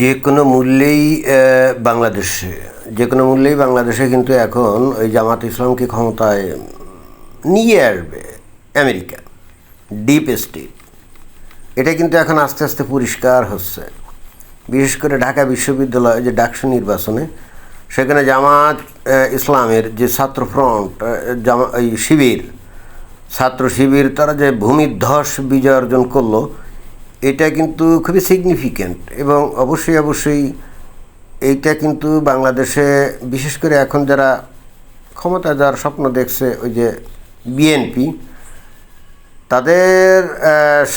যে কোনো মূল্যেই বাংলাদেশে, যে কোনো মূল্যেই বাংলাদেশে কিন্তু এখন ওই জামাত ইসলামকে ক্ষমতায় নিয়ে আসবে আমেরিকা ডিপ স্টেট এটা কিন্তু এখন আস্তে আস্তে পরিষ্কার হচ্ছে। বিশেষ করে ঢাকা বিশ্ববিদ্যালয় যে ডাকসু নির্বাচনে, সেখানে জামাত ইসলামের যে ছাত্র ফ্রন্ট জামা এই শিবির, ছাত্র শিবির, তারা যে ভূমিধ্বস বিজয় অর্জন করল এটা কিন্তু খুবই সিগনিফিক্যান্ট এবং অবশ্যই অবশ্যই এইটা কিন্তু বাংলাদেশে বিশেষ করে এখন যারা ক্ষমতা যার স্বপ্ন দেখছে, ওই যে বিএনপি তাদের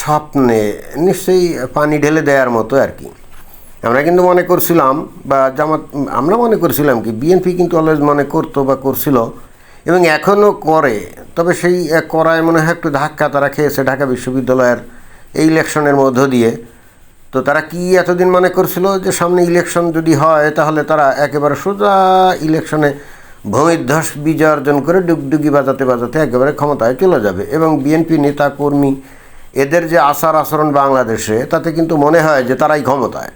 স্বপ্নে নিশ্চয়ই পানি ঢেলে দেওয়ার মতো আর কি। আমরা কিন্তু মনে করছিলাম বা জামাত, আমরা মনে করছিলাম কি বিএনপি কিন্তু অলওয়েজ মনে করতো বা করছিল এবং এখনও করে। তবে সেই করায় মনে হয় একটু ধাক্কা তারা খেয়েছে ঢাকা বিশ্ববিদ্যালয়ের এই ইলেকশনের মধ্য দিয়ে। তো তারা কি এতদিন মনে করছিল যে সামনে ইলেকশন যদি হয়, তাহলে তারা একেবারে সোজা ইলেকশনে ভূমিধ্বস বিজয় অর্জন করে ডুগডুগি বাজাতে বাজাতে একেবারে ক্ষমতায় চলে যাবে। এবং বিএনপি নেতা কর্মী, এদের যে আচার আচরণ বাংলাদেশে, তাতে কিন্তু মনে হয় যে তারাই ক্ষমতায়।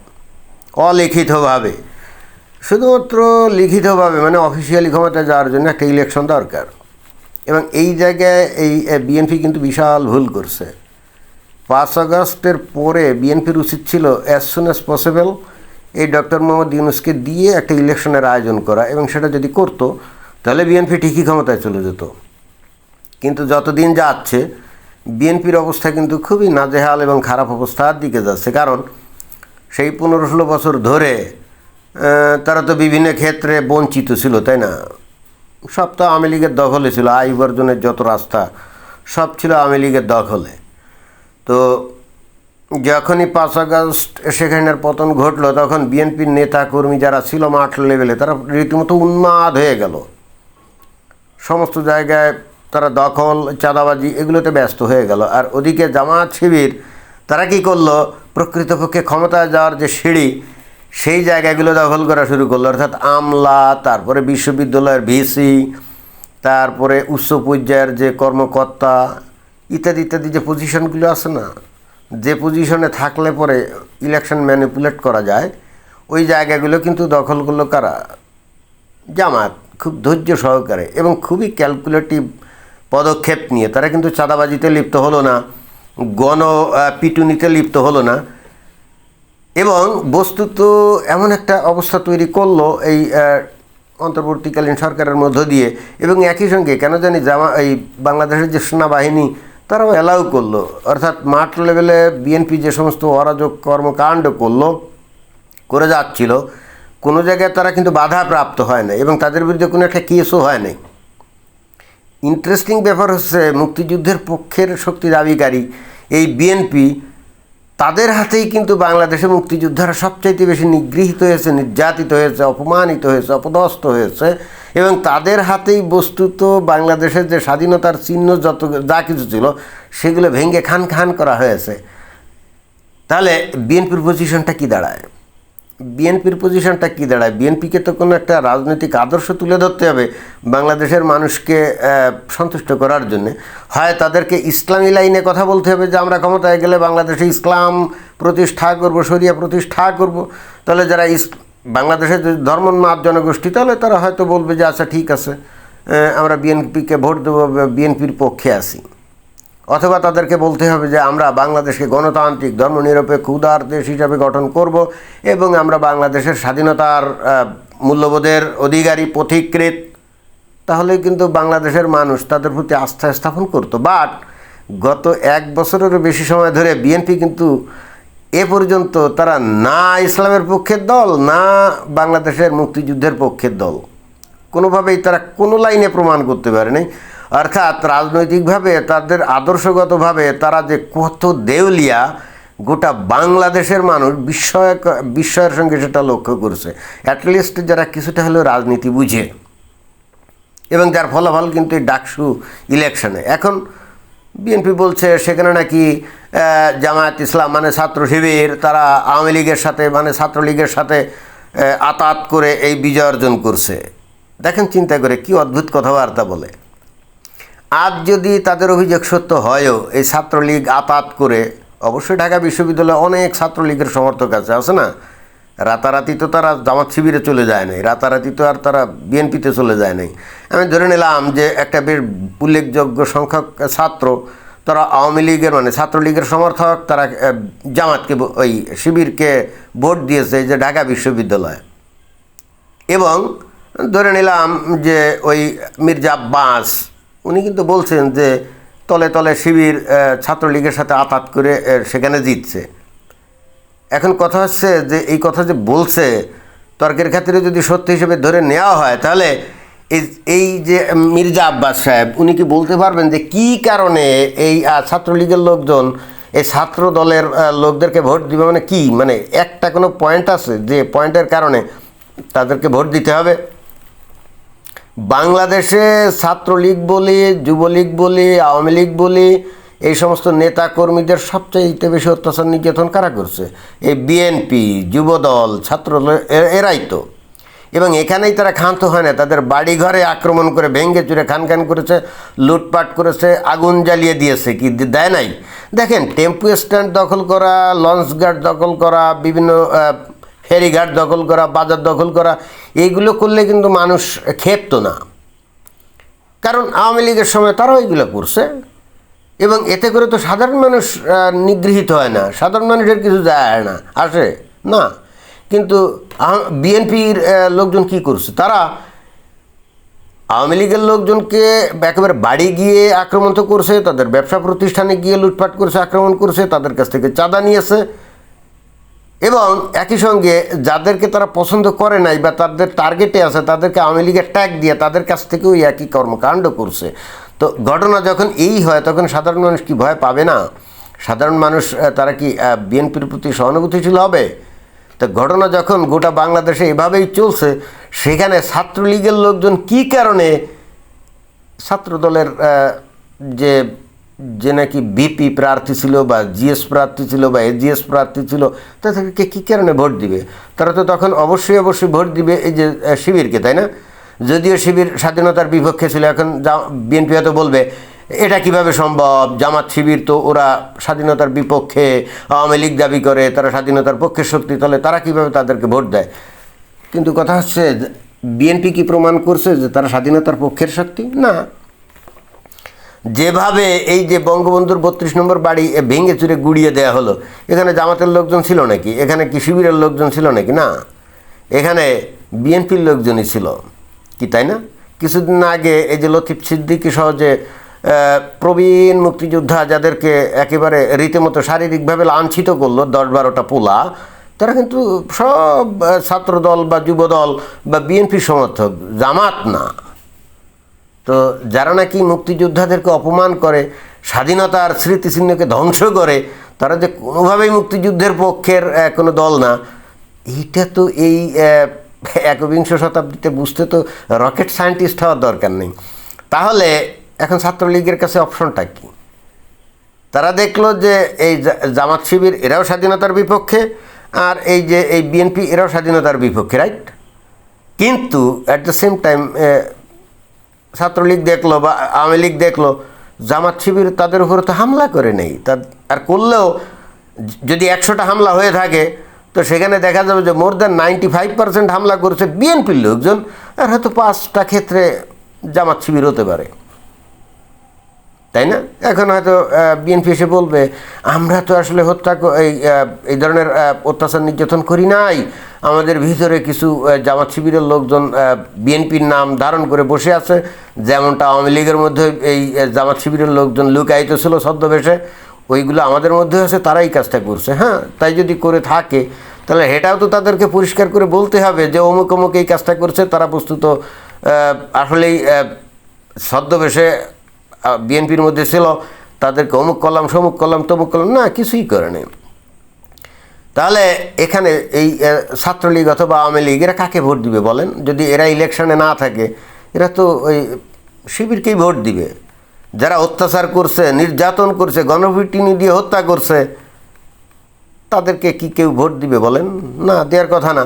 অলিখিতভাবে। শুধুমাত্র লিখিতভাবে মানে অফিসিয়ালি ক্ষমতায় যাওয়ার জন্য একটা ইলেকশন দরকার। এবং এই জায়গায় এই বিএনপি কিন্তু বিশাল ভুল করছে। পাঁচ আগস্টের পরে বিএনপির উচিত ছিল অ্যাজ সুন অ্যাজ পসিবল এই ডক্টর মোহাম্মদ ইউনুসকে দিয়ে একটা ইলেকশনের আয়োজন করা এবং সেটা যদি করতো, তাহলে বিএনপি ঠিকই ক্ষমতায় চলে যেত। কিন্তু যতদিন যাচ্ছে, বিএনপির অবস্থা কিন্তু খুবই নাজেহাল এবং খারাপ অবস্থার দিকে যাচ্ছে। কারণ সেই পনেরো ষোলো বছর ধরে তারা তো বিভিন্ন ক্ষেত্রে বঞ্চিত ছিল, তাই না? সব তো আওয়ামী লীগের দখলে ছিল আয় উপার্জনের যত রাস্তা, সব ছিল আওয়ামী লীগের দখলে। তো যখনই পাঁচ আগস্ট সেখানের পতন ঘটলো, তখন বিএনপির নেতা কর্মী যারা ছিল মাঠ লেভেলে, তারা রীতিমতো উন্মাদ হয়ে গেল। সমস্ত জায়গায় তারা দখল, চাঁদাবাজি এগুলোতে ব্যস্ত হয়ে গেল। আর ওদিকে জামাত শিবির, তারা কি করল? প্রকৃতপক্ষে ক্ষমতায় যাওয়ার যে সিঁড়ি, সেই জায়গাগুলো দখল করা শুরু করল। অর্থাৎ আমলা, তারপরে বিশ্ববিদ্যালয়ের ভিসি, তারপরে উচ্চ পর্যায়ের যে কর্মকর্তা ইত্যাদি ইত্যাদি যে পজিশনগুলো আছে না, যে পজিশনে থাকলে পরে ইলেকশন ম্যানিপুলেট করা যায়, ওই জায়গাগুলো কিন্তু দখল করল কারা? জামাত খুব ধৈর্য সহকারে এবং খুবই ক্যালকুলেটিভ পদক্ষেপ নিয়ে। তারা কিন্তু চাঁদাবাজিতে লিপ্ত হলো না, গণ পিটুনিতে লিপ্ত হলো না। এবং বস্তুত এমন একটা অবস্থা তৈরি করল এই অন্তর্বর্তীকালীন সরকারের মধ্য দিয়ে। এবং একই সঙ্গে কেন জানি জামা এই বাংলাদেশের যে সেনাবাহিনী তারাও অ্যালাউ করল। অর্থাৎ মাঠ লেভেলে বিএনপি যে সমস্ত অরাজক কর্মকাণ্ড করল, করে যাচ্ছিল, কোনো জায়গায় তারা কিন্তু বাধা প্রাপ্ত হয় না এবং তাদের বিরুদ্ধে কোনো একটা কেসও হয় নাই। ইন্টারেস্টিং ব্যাপার হচ্ছে মুক্তিযুদ্ধের পক্ষের শক্তি দাবিকারী এই বিএনপি তাদের হাতেই কিন্তু বাংলাদেশে মুক্তিযোদ্ধারা সবচাইতে বেশি নিগৃহীত হয়েছে, নির্যাতিত হয়েছে, অপমানিত হয়েছে, অপদস্থ হয়েছে এবং তাদের হাতেই বস্তুত বাংলাদেশের যে স্বাধীনতার চিহ্ন যত, যা কিছু ছিল, সেগুলো ভেঙে খান খান করা হয়েছে। তাহলে বিএনপির পজিশনটা কি দাঁড়ায়? বিএনপির পজিশনটা কি দাঁড়ায়? বিএনপিকে তো কোনো একটা রাজনৈতিক আদর্শ তুলে ধরতে হবে বাংলাদেশের মানুষকে সন্তুষ্ট করার জন্য। হয় তাদেরকে ইসলামী লাইনে কথা বলতে হবে যে আমরা ক্ষমতায় গেলে বাংলাদেশে ইসলাম প্রতিষ্ঠা করব, শরিয়া প্রতিষ্ঠা করব। তাহলে যারা ইস বাংলাদেশের যে ধর্মোন্মাদ জনগোষ্ঠী, তাহলে তারা হয়তো বলবে যে আচ্ছা ঠিক আছে আমরা বিএনপিকে ভোট দেবো, বিএনপির পক্ষে আছি। অথবা তাদেরকে বলতে হবে যে আমরা বাংলাদেশকে গণতান্ত্রিক, ধর্মনিরপেক্ষ, উদার দেশ হিসাবে গঠন করব এবং আমরা বাংলাদেশের স্বাধীনতার মূল্যবোধের অধিকারী পথিকৃত তাহলে কিন্তু বাংলাদেশের মানুষ তাদের প্রতি আস্থা স্থাপন করতো। বাট গত এক বছরেরও বেশি সময় ধরে বিএনপি কিন্তু এ পর্যন্ত তারা না ইসলামের পক্ষের দল, না বাংলাদেশের মুক্তিযুদ্ধের পক্ষের দল। কোনোভাবেই তারা কোনো লাইনে প্রমাণ করতে পারেনি। অর্থাৎ রাজনৈতিকভাবে, তাদের আদর্শগতভাবে তারা যে কত দেউলিয়া, গোটা বাংলাদেশের মানুষ বিস্ময় বিস্ময়ের সঙ্গে সেটা লক্ষ্য করছে। অ্যাটলিস্ট যারা কিছুটা হলেও রাজনীতি বুঝে। এবং যার ফলাফল কিন্তু এই ডাকসু ইলেকশনে এখন বিএনপি বলছে, সেখানে নাকি জামায়াত ইসলাম মানে ছাত্র শিবির, তারা আওয়ামী লীগের সাথে মানে ছাত্রলীগের সাথে আতাত করে এই বিজয় অর্জন করছে। দেখেন চিন্তা করে কি অদ্ভুত কথাবার্তা বলে। আজ যদি তাদের অভিযোগ সত্য হয়ও এই ছাত্রলীগ আতাত করে, অবশ্যই ঢাকা বিশ্ববিদ্যালয়ে অনেক ছাত্রলীগের সমর্থক আছে আছে না? রাতারাতি তো তারা জামাত শিবিরে চলে যায় নাই, রাতারাতি তো আর তারা বিএনপিতে চলে যায় নাই। আমি ধরে নিলাম যে একটা বেশ উল্লেখযোগ্য সংখ্যক ছাত্র, তারা আওয়ামী লীগের মানে ছাত্রলীগের সমর্থক, তারা জামাতকে ওই শিবিরকে ভোট দিয়েছে যে ঢাকা বিশ্ববিদ্যালয়। এবং ধরে নিলাম যে ওই মির্জা আব্বাস উনি কিন্তু বলছেন যে তলে তলে শিবির ছাত্রলীগের সাথে আতাত করে সেখানে জিতছে। এখন কথা হচ্ছে যে, এই কথা যে বলছে, তর্কের খাতিরে যদি সত্য হিসেবে ধরে নেওয়া হয়, তাহলে এই যে মির্জা আব্বাস সাহেব, উনি কি বলতে পারবেন যে কি কারণে এই ছাত্রলীগের লোকজন, এই ছাত্র দলের লোকদেরকে ভোট দিবে মানে কি? মানে একটা কোনো পয়েন্ট আছে যে পয়েন্টের কারণে তাদেরকে ভোট দিতে হবে? বাংলাদেশে ছাত্রলীগ বলি, যুবলীগ বলি, আওয়ামী লীগ বলি, এই সমস্ত নেতা কর্মীদের সবচাইতে বেশি অত্যাচার নির্যাতন কারা করছে? এই বিএনপি যুবদল ছাত্র এরাই তো। এবং এখানেই তারা ক্ষান্ত হয় না। তাদের বাড়ি ঘরে আক্রমণ করে ভেঙ্গে চুরে খান খান করেছে, লুটপাট করেছে, আগুন জ্বালিয়ে দিয়েছে, কি দেয় নাই? দেখেন, টেম্পু স্ট্যান্ড দখল করা, লঞ্চ গার্ড দখল করা, বিভিন্ন ফেরিঘাট দখল করা, বাজার দখল করা এইগুলো করলে কিন্তু মানুষ খেপতো না। কারণ আওয়ামী লীগের সময় তারাও এইগুলো করছে এবং এতে করে তো সাধারণ মানুষ নিগৃহীত হয় না। সাধারণ মানুষের কিছু যায় না, আসে না। কিন্তু বিএনপির লোকজন কি করছে? তারা আওয়ামী লীগের লোকজনকে একেবারে বাড়ি গিয়ে আক্রমণ তো করছে, তাদের ব্যবসা প্রতিষ্ঠানে গিয়ে লুটপাট করছে, আক্রমণ করছে, তাদের কাছ থেকে চাঁদা নিয়েছে। এবং একই সঙ্গে যাদেরকে তারা পছন্দ করে নাই বা তাদের টার্গেটে আছে, তাদেরকে আওয়ামী লীগের ট্যাগ দিয়ে তাদের কাছ থেকেও একই কর্মকাণ্ড করছে। তো ঘটনা যখন এই হয়, তখন সাধারণ মানুষ কি ভয় পাবে না? সাধারণ মানুষ তারা কি বিএনপির প্রতি সহানুভূতিশীল হবে? তো ঘটনা যখন গোটা বাংলাদেশে এভাবেই চলছে, সেখানে ছাত্রলীগের লোকজন কি কারণে ছাত্রদলের যে যে নাকি বিপি প্রার্থী ছিল বা জিএস প্রার্থী ছিল বা এজিএস প্রার্থী ছিল তাদেরকে কী কারণে ভোট দিবে? তারা তো তখন অবশ্যই অবশ্যই ভোট দিবে এই যে শিবিরকে, তাই না? যদিও শিবির স্বাধীনতার বিপক্ষে ছিল, এখন যা, বিএনপি হয়তো বলবে, এটা কীভাবে সম্ভব? জামাত শিবির তো ওরা স্বাধীনতার বিপক্ষে, আওয়ামী লীগ দাবি করে, তারা স্বাধীনতার পক্ষের শক্তি, তাহলে তারা কীভাবে তাদেরকে ভোট দেয়? কিন্তু কথা হচ্ছে, বিএনপি কি প্রমাণ করছে যে তারা স্বাধীনতার পক্ষের শক্তি? না। যেভাবে এই যে বঙ্গবন্ধুর বত্রিশ নম্বর বাড়ি ভেঙে চুরে গুড়িয়ে দেওয়া হলো, এখানে জামাতের লোকজন ছিল নাকি? এখানে কি শিবিরের লোকজন ছিল নাকি? না। এখানে বিএনপির লোকজনই ছিল। কি তাই না? কিছুদিন আগে এই যে লতিফ সিদ্দিকী সহ যে প্রবীণ মুক্তিযোদ্ধা যাদেরকে একেবারে রীতিমতো শারীরিকভাবে লাঞ্ছিত করল, দশ বারোটা পোলা, তারা কিন্তু সব ছাত্রদল বা যুবদল বা বিএনপি সমর্থক, জামাত না। তো যারা নাকি মুক্তিযোদ্ধাদেরকে অপমান করে, স্বাধীনতার স্মৃতিচিহ্নকে ধ্বংস করে, তারা যে কোনোভাবেই মুক্তিযুদ্ধের পক্ষের কোনো দল না, এইটা তো এই একবিংশ শতাব্দীতে বুঝতে তো রকেট সায়েন্টিস্ট হওয়ার দরকার নেই। তাহলে এখন ছাত্রলীগের কাছে অপশনটা কী? তারা দেখল যে এই জামাত শিবির এরাও স্বাধীনতার বিপক্ষে, আর এই যে এই বিএনপি এরাও স্বাধীনতার বিপক্ষে, রাইট? কিন্তু at the same time Chhatra League দেখল বা আওয়ামী লীগ দেখল, জামাত শিবির তাদের উপরে তো হামলা করে নেই। তা আর করলেও যদি একশোটা হামলা হয়ে থাকে, তো সেখানে দেখা যাবে যে more than ninety five percent হামলা করছে বিএনপির লোকজন। আর হয়তো পাঁচটা ক্ষেত্রে জামাত শিবির হতে পারে। তাই না? এখন হয়তো বিএনপি এসে বলবে, আমরা তো আসলে হত্যা এই এই ধরনের অত্যাচার নির্যাতন করি নাই। আমাদের ভিতরে কিছু জামাত শিবিরের লোকজন বিএনপির নাম ধারণ করে বসে আছে। যেমনটা আওয়ামী লীগের মধ্যে এই জামাত শিবিরের লোকজন লুকায়িত ছিল ছদ্মবেশে, ওইগুলো আমাদের মধ্যে আছে, তারাই কাজটা করছে। হ্যাঁ তাই যদি করে থাকে, তাহলে এটাও তো তাদেরকে পরিষ্কার করে বলতে হবে যে অমুক অমুক এই কাজটা করছে, তারা বস্তুত আসলেই ছদ্মবেশে বিএনপির মধ্যে ছিল, তাদেরকে অমুক করলাম, সমুক করলাম, তমুক করলাম, না, কিছুই করেনি তাহলে এখানে এই ছাত্রলীগ অথবা আওয়ামী লীগ, এরা কাকে ভোট দিবে বলেন? যদি এরা ইলেকশনে না থাকে, এরা তো ওই শিবিরকেই ভোট দিবে। যারা অত্যাচার করছে, নির্যাতন করছে, গণপিটিনি দিয়ে হত্যা করছে, তাদেরকে কি কেউ ভোট দিবে বলেন? না, দেওয়ার কথা না।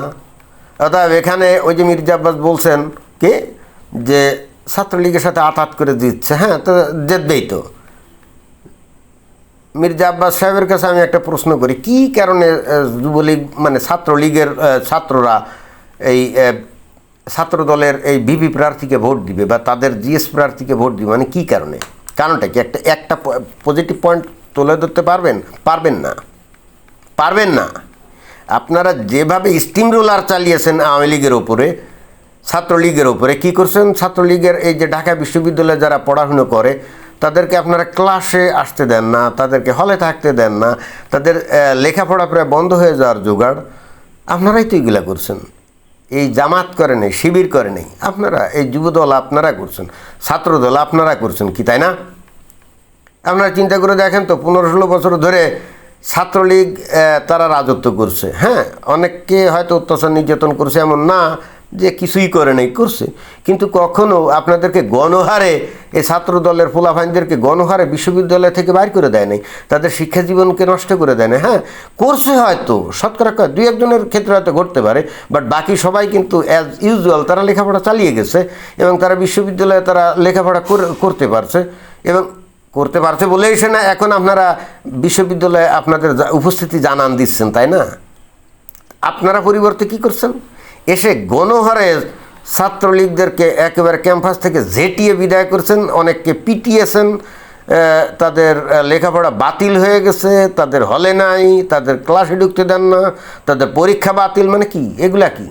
অতএব এখানে ওই যে মির্জা আব্বাস বলছেন, কে? যে ছাত্রলীগের সাথে আতাত করে দিচ্ছে হ্যাঁ তো জিতবেই তো। মির্জা আব্বাস সাহেবের কাছে আমি একটা প্রশ্ন করি, কি কারণে যুবলীগ মানে ছাত্রলীগের ছাত্ররা এই ছাত্র দলের এই বিপি প্রার্থীকে ভোট দিবে বা তাদের জিএস প্রার্থীকে ভোট দিবে মানে কি কারণে? কারণটা কি? একটা একটা পজিটিভ পয়েন্ট তুলে ধরতে পারবেন? পারবেন না। পারবেন না। আপনারা যেভাবে স্টিম রোলার চালিয়েছেন আওয়ামী লীগের ওপরে ছাত্রলীগের ওপরে কি করছেন? ছাত্রলীগের এই যে ঢাকা বিশ্ববিদ্যালয়ে যারা পড়াশুনো করে, তাদেরকে আপনারা ক্লাসে আসতে দেন না, তাদেরকে হলে থাকতে দেন না, তাদের লেখাপড়া প্রায় বন্ধ হয়ে যাওয়ার জোগাড়। আপনারাই তো এগুলা করছেন। এই জামাত করে নেই, শিবির করে নেই। আপনারা, এই যুবদল আপনারা করছেন, ছাত্রদল আপনারা করছেন কি, তাই না? আপনারা চিন্তা করে দেখেন তো, পনেরো ষোলো বছর ধরে ছাত্রলীগ তারা রাজত্ব করছে। হ্যাঁ অনেককে হয়তো অত্যাচার নির্যাতন করছে এমন না যে কিছুই করে নাই, করছে। কিন্তু কখনো আপনাদেরকে গণহারে এই ছাত্র দলের ফোলাফাইনদেরকে গণহারে বিশ্ববিদ্যালয় থেকে বাইর করে দেয় নাই, তাদের শিক্ষা জীবনকে নষ্ট করে দেয় না হ্যাঁ? করছে হয়তো, শতকরা দুই একজনের ক্ষেত্রে হয়তো ঘটতে পারে বাট বাকি সবাই কিন্তু অ্যাজ ইউজুয়াল তারা লেখাপড়া চালিয়ে গেছে এবং তারা বিশ্ববিদ্যালয়ে তারা লেখাপড়া করে- করতে পারছে এবং করতে পারছে বলেই সে না, এখন আপনারা বিশ্ববিদ্যালয়ে আপনাদের উপস্থিতি জানান দিচ্ছেন, তাই না? আপনারা পরিবর্তে কি করছেন? এসে গণহারে ছাত্রলীগদেরকে একেবারে ক্যাম্পাস থেকে ঝেটিয়ে বিদায় করছেন, অনেককে পিটিয়েছেন তাদের লেখাপড়া বাতিল হয়ে গেছে, তাদের হলে নাই, তাদের ক্লাসে ঢুকতে দেন না, তাদের পরীক্ষা বাতিল মানে কি? এগুলা কি?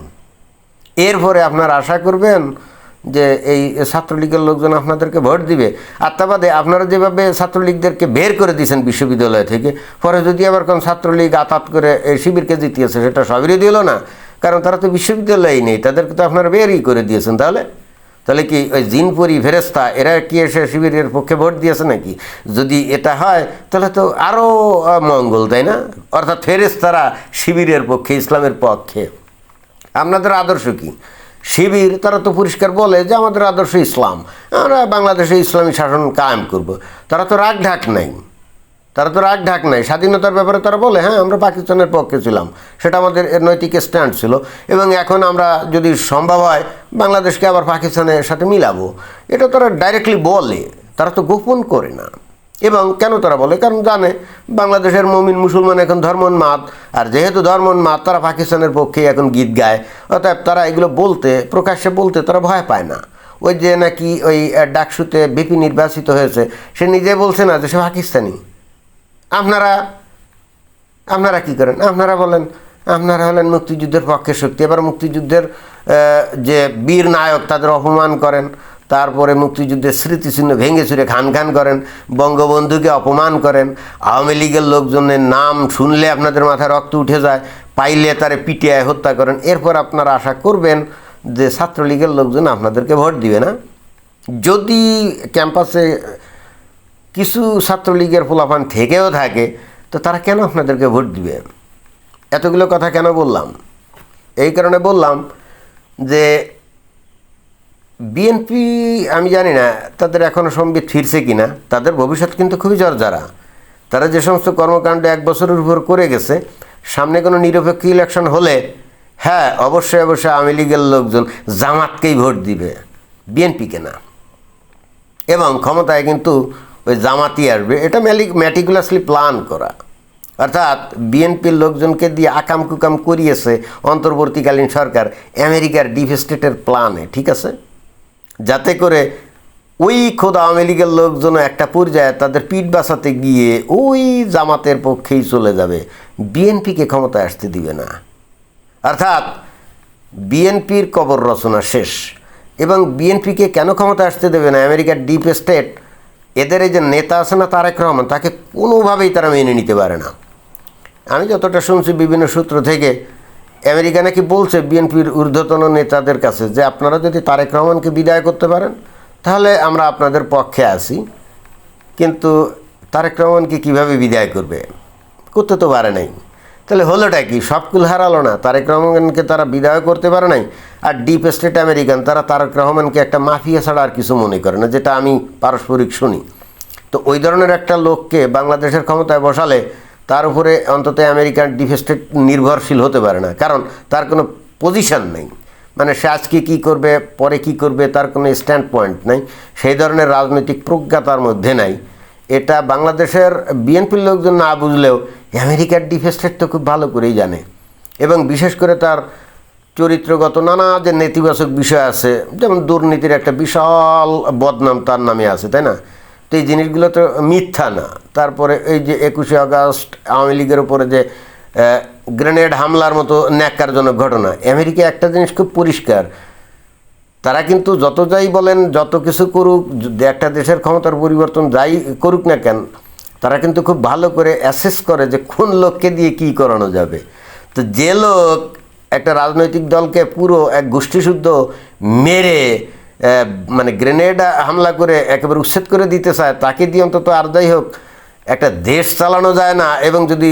এরপরে আপনারা আশা করবেন যে এই ছাত্রলীগের লোকজন আপনাদেরকে ভোট দিবে। আর তা বাদে আপনারা যেভাবে ছাত্রলীগদেরকে বের করে দিয়েছেন বিশ্ববিদ্যালয় থেকে, পরে যদি আবার কোন ছাত্রলীগ আতাত করে এই শিবিরকে জিতিয়েছে, সেটা সবেরই দিল না? কারণ তারা তো বিশ্ববিদ্যালয়েই নেই, তাদেরকে তো আপনারা বেরই করে দিয়েছেন। তাহলে তাহলে কি ওই জিনপুরি ফেরেস্তা এরা কি এসে শিবিরের পক্ষে ভোট দিয়েছে নাকি? যদি এটা হয়, তাহলে তো আরও মঙ্গল, তাই না? অর্থাৎ ফেরেস্তারা শিবিরের পক্ষে, ইসলামের পক্ষে। আপনাদের আদর্শ কি? শিবির, তারা তো পরিষ্কার বলে যে আমাদের আদর্শ ইসলাম। আমরা বাংলাদেশে ইসলামী শাসন কায়েম করব। তারা তো রাগ ঢাক নাই। তারা তো রাগ ঢাক নাই। স্বাধীনতার ব্যাপারে তারা বলে হ্যাঁ আমরা পাকিস্তানের পক্ষে ছিলাম। সেটা আমাদের এর নৈতিক স্ট্যান্ড ছিল। এবং এখন আমরা যদি সম্ভব হয়, বাংলাদেশকে আবার পাকিস্তানের সাথে মিলাবো। এটা তারা ডাইরেক্টলি বলে। তারা তো গোপন করে না। এবং কেন তারা বলে? কারণ জানে, বাংলাদেশের মমিন মুসলমান এখন ধর্মোন্মাদ। আর যেহেতু ধর্মোন্মাদ, তারা পাকিস্তানের পক্ষে এখন গীত গায়। অতএব তারা এগুলো বলতে, প্রকাশ্যে বলতে তারা ভয় পায় না। ওই যে নাকি ওই ডাকসুতে বিপি নির্বাচিত হয়েছে, সে নিজে বলছে না যে সে পাকিস্তানি। আপনারা আপনারা কি করেন? আপনারা বলেন, আপনারা হলেন মুক্তিযুদ্ধের পক্ষে শক্তি। এবার মুক্তিযুদ্ধের যে বীর নায়ক তাদের অপমান করেন, তারপরে মুক্তিযুদ্ধের স্মৃতিচিহ্ন ভেঙে চুরে খান খান করেন, বঙ্গবন্ধুকে অপমান করেন, আওয়ামী লীগের লোকজনের নাম শুনলে আপনাদের মাথায় রক্ত উঠে যায়, পাইলে তারে পিটিআই হত্যা করেন। এরপর আপনারা আশা করবেন যে ছাত্রলীগের লোকজন আপনাদেরকে ভোট দিবে না। যদি ক্যাম্পাসে কিছু ছাত্রলীগের ফলাফান থেকেও থাকে, তো তারা কেন আপনাদেরকে ভোট দিবে? এতগুলো কথা কেন বললাম? এই কারণে বললাম যে বিএনপি আমি জানি না, তাদের এখনও সম্বিত ফিরছে কিনা, তাদের ভবিষ্যৎ কিন্তু খুবই জর্জারা। তারা যে সমস্ত কর্মকাণ্ড এক বছরের উপর করে গেছে, সামনে কোনো নিরপেক্ষ ইলেকশন হলে হ্যাঁ অবশ্যই অবশ্যই আওয়ামী লীগের লোকজন জামাতকেই ভোট দিবে বিএনপিকে না। এবং ক্ষমতায় কিন্তু ওই জামাতি আসবে, এটা ম্যাটিকুলাসলি প্ল্যান করা। অর্থাৎ বিএনপির লোকজনকে দিয়ে আকাম কুকাম করিয়েছে অন্তর্বর্তীকালীন সরকার, আমেরিকার ডিপ স্টেটের প্ল্যানে ঠিক আছে? যাতে করে ওই খোদ আওয়ামী লীগের লোকজন একটা পর্যায়ে তাদের পিঠ বাঁচাতে গিয়ে ওই জামাতের পক্ষেই চলে যাবে। বিএনপিকে ক্ষমতায় আসতে দিবে না। অর্থাৎ বিএনপির কবর রচনা শেষ। এবং বিএনপিকে কেন ক্ষমতা আসতে দেবে না? আমেরিকার ডিপ স্টেট এদের এই যে নেতা আছে না তারেক রহমান, তাকে কোনোভাবেই তারা মেনে নিতে পারে না। আমি যতটা শুনছি বিভিন্ন সূত্র থেকে, আমেরিকা নাকি বলছে বিএনপির ঊর্ধ্বতন নেতাদের কাছে যে আপনারা যদি তারেক রহমানকে বিদায় করতে পারেন, তাহলে আমরা আপনাদের পক্ষে আছি। কিন্তু তারেক রহমানকে কীভাবে বিদায় করবে? করতে তো পারে নাই। তাহলে হলোটা কি? সবকুল হারালো না। তারেক রহমানকে তারা বিদায় করতে পারে নাই, আর ডিপ স্টেট আমেরিকান তারা তারেক রহমানকে একটা মাফিয়া ছাড়া আর কিছু মনে করে না, যেটা আমি পারস্পরিক শুনি। তো ওই ধরনের একটা লোককে বাংলাদেশের ক্ষমতায় বসালে তার উপরে অন্তত আমেরিকান ডিপ স্টেট নির্ভরশীল হতে পারে না। কারণ তার কোনো পজিশন নেই। মানে সে আজকে কী করবে, পরে কি করবে, তার কোনো স্ট্যান্ড পয়েন্ট নাই। সেই ধরনের রাজনৈতিক প্রজ্ঞা তার মধ্যে নাই। এটা বাংলাদেশের বিএনপির লোকজন না বুঝলেও আমেরিকার ডিফেন্সের তো খুব ভালো করেই জানে। এবং বিশেষ করে তার চরিত্রগত নানা যে নেতিবাচক বিষয় আছে, যেমন দুর্নীতির একটা বিশাল বদনাম তার নামে আছে, তাই না? তো এই জিনিসগুলো তো মিথ্যা না। তারপরে এই যে একুশে আগস্ট আওয়ামী লীগের উপরে যে গ্রেনেড হামলার মতো ন্যাক্কারজনক ঘটনা, আমেরিকা একটা জিনিস খুব পরিষ্কার। তারা কিন্তু যত যাই বলেন, যত কিছু করুক একটা দেশের ক্ষমতার পরিবর্তন যাই করুক না কেন তারা কিন্তু খুব ভালো করে অ্যাসেস করে যে কোন লোককে দিয়ে কি করানো যাবে। তো যে লোক একটা রাজনৈতিক দলকে পুরো এক গোষ্ঠীশুদ্ধ মেরে মানে গ্রেনেড হামলা করে একেবারে উচ্ছেদ করে দিতে চায়, তাকে দিয়ে অন্তত আর যাই হোক একটা দেশ চালানো যায় না এবং যদি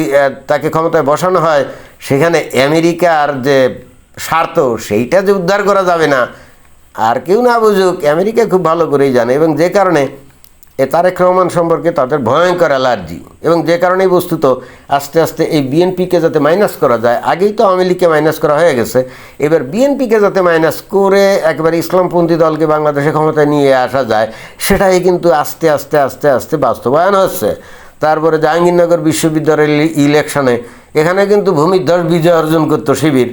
তাকে ক্ষমতায় বসানো হয়, সেখানে আমেরিকার যে স্বার্থ সেইটা যে উদ্ধার করা যাবে না, আর কেউ না বুঝুক, আমেরিকা খুব ভালো করেই জানে এবং যে কারণে এ তারেক রহমান সম্পর্কে তাদের ভয়ঙ্কর অ্যালার্জি। এবং যে কারণেই বস্তুত আস্তে আস্তে এই বিএনপিকে যাতে মাইনাস করা যায়, আগেই তো আওয়ামী লীগকে মাইনাস করা হয়ে গেছে। এবার বিএনপিকে যাতে মাইনাস করে একেবারে ইসলামপন্থী দলকে বাংলাদেশে ক্ষমতায় নিয়ে আসা যায়, সেটাই কিন্তু আস্তে আস্তে আস্তে আস্তে বাস্তবায়ন হচ্ছে। তারপরে জাহাঙ্গীরনগর বিশ্ববিদ্যালয়ের ইলেকশনে এখানে কিন্তু ভূমিধ্বস বিজয় অর্জন করতো শিবির।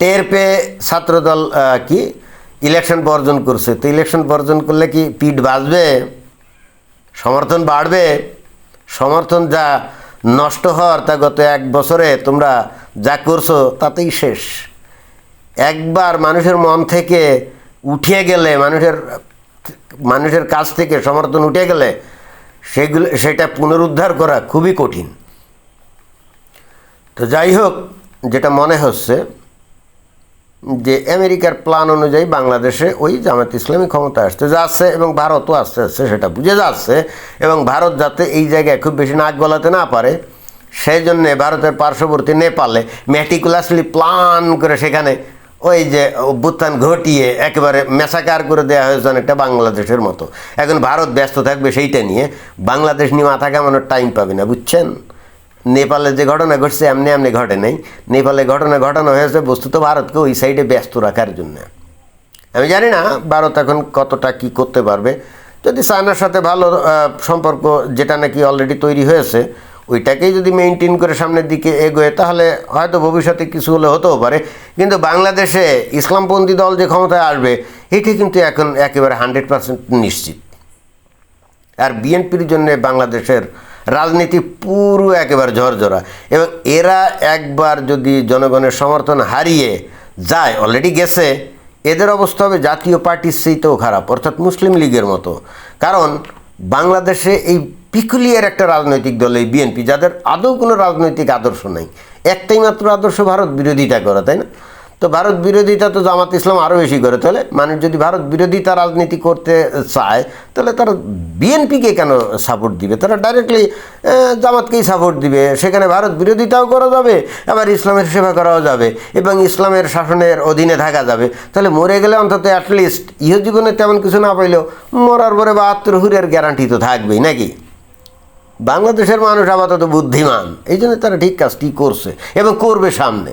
টের পেয়ে ছাত্রদল কি? ইলেকশন বর্জন করছে। তো ইলেকশন বর্জন করলে কি পিঠ বাঁচবে? সমর্থন বাড়বে? সমর্থন যা নষ্ট হওয়ার তা গত এক বছরে তোমরা যা করছ তাতেই শেষ। একবার মানুষের মন থেকে উঠিয়ে গেলে, মানুষের মানুষের কাছ থেকে সমর্থন উঠে গেলে সেগুলো, সেটা পুনরুদ্ধার করা খুবই কঠিন। তো যাই হোক, যেটা মনে হচ্ছে যে আমেরিকার প্ল্যান অনুযায়ী বাংলাদেশে ওই জামাত ইসলামী ক্ষমতা আসতে যাচ্ছে এবং ভারতও আস্তে আস্তে সেটা বুঝে যাচ্ছে এবং ভারত যাতে এই জায়গায় খুব বেশি নাক গলাতে না পারে সেই জন্যে ভারতের পার্শ্ববর্তী নেপালে ম্যাটিকুলাসলি প্ল্যান করে সেখানে ওই যে অভ্যুত্থান ঘটিয়ে একেবারে মেসাকার করে দেওয়া হয়েছে অনেকটা বাংলাদেশের মতো। এখন ভারত ব্যস্ত থাকবে সেইটা নিয়ে, বাংলাদেশ নিয়ে মাথা কামানোর টাইম পাবে না, বুঝছেন? নেপালে যে ঘটনা ঘটছে, এমনি এমনি ঘটে নাই। নেপালে ঘটনা ঘটানো হয়েছে বস্তুত ভারতকে ওই সাইডে ব্যস্ত রাখার জন্য। আমি জানি না ভারত এখন কতটা কি করতে পারবে। যদি চায়নার সাথে ভালো সম্পর্ক যেটা নাকি অলরেডি তৈরি হয়েছে, ওইটাকেই যদি মেনটেন করে সামনের দিকে এগোয়, তাহলে হয়তো ভবিষ্যতে কিছু হলে হতেও পারে। কিন্তু বাংলাদেশে ইসলামপন্থী দল যে ক্ষমতায় আসবে, এটি কিন্তু এখন একেবারে হান্ড্রেড পার্সেন্ট নিশ্চিত। আর বিএনপির জন্য বাংলাদেশের রাজনীতি পুরো একেবারে ঝরঝরা। এবং এরা একবার যদি জনগণের সমর্থন হারিয়ে যায় অলরেডি গেছে, এদের অবস্থা হবে জাতীয় পার্টির সেইতেও খারাপ, অর্থাৎ মুসলিম লীগের মতো। কারণ বাংলাদেশে এই পিকুলিয়ার একটা রাজনৈতিক দল, এই বিএনপি যাদের আদৌ কোনো রাজনৈতিক আদর্শ নেই। একটাই মাত্র আদর্শ ভারত বিরোধিতা করা, তাই না? তো ভারত বিরোধিতা তো জামাত ইসলাম আরও বেশি করে। তাহলে মানুষ যদি ভারত বিরোধিতা রাজনীতি করতে চায়, তাহলে তারা বিএনপিকে কেন সাপোর্ট দিবে? তারা ডাইরেক্টলি জামাতকেই সাপোর্ট দিবে। সেখানে ভারত বিরোধিতাও করা যাবে, আবার ইসলামের সেবা করাও যাবে, এবং ইসলামের শাসনের অধীনে থাকা যাবে। তাহলে মরে গেলে অন্তত অ্যাটলিস্ট ইহ জীবনে তেমন কিছু না পাইলেও মরার পরে বাহাত্তর হুরের গ্যারান্টি তো থাকবেই, নাকি? বাংলাদেশের মানুষ আপাতত বুদ্ধিমান এই জন্য তারা ঠিক কাজটি করছে, এবং করবে সামনে।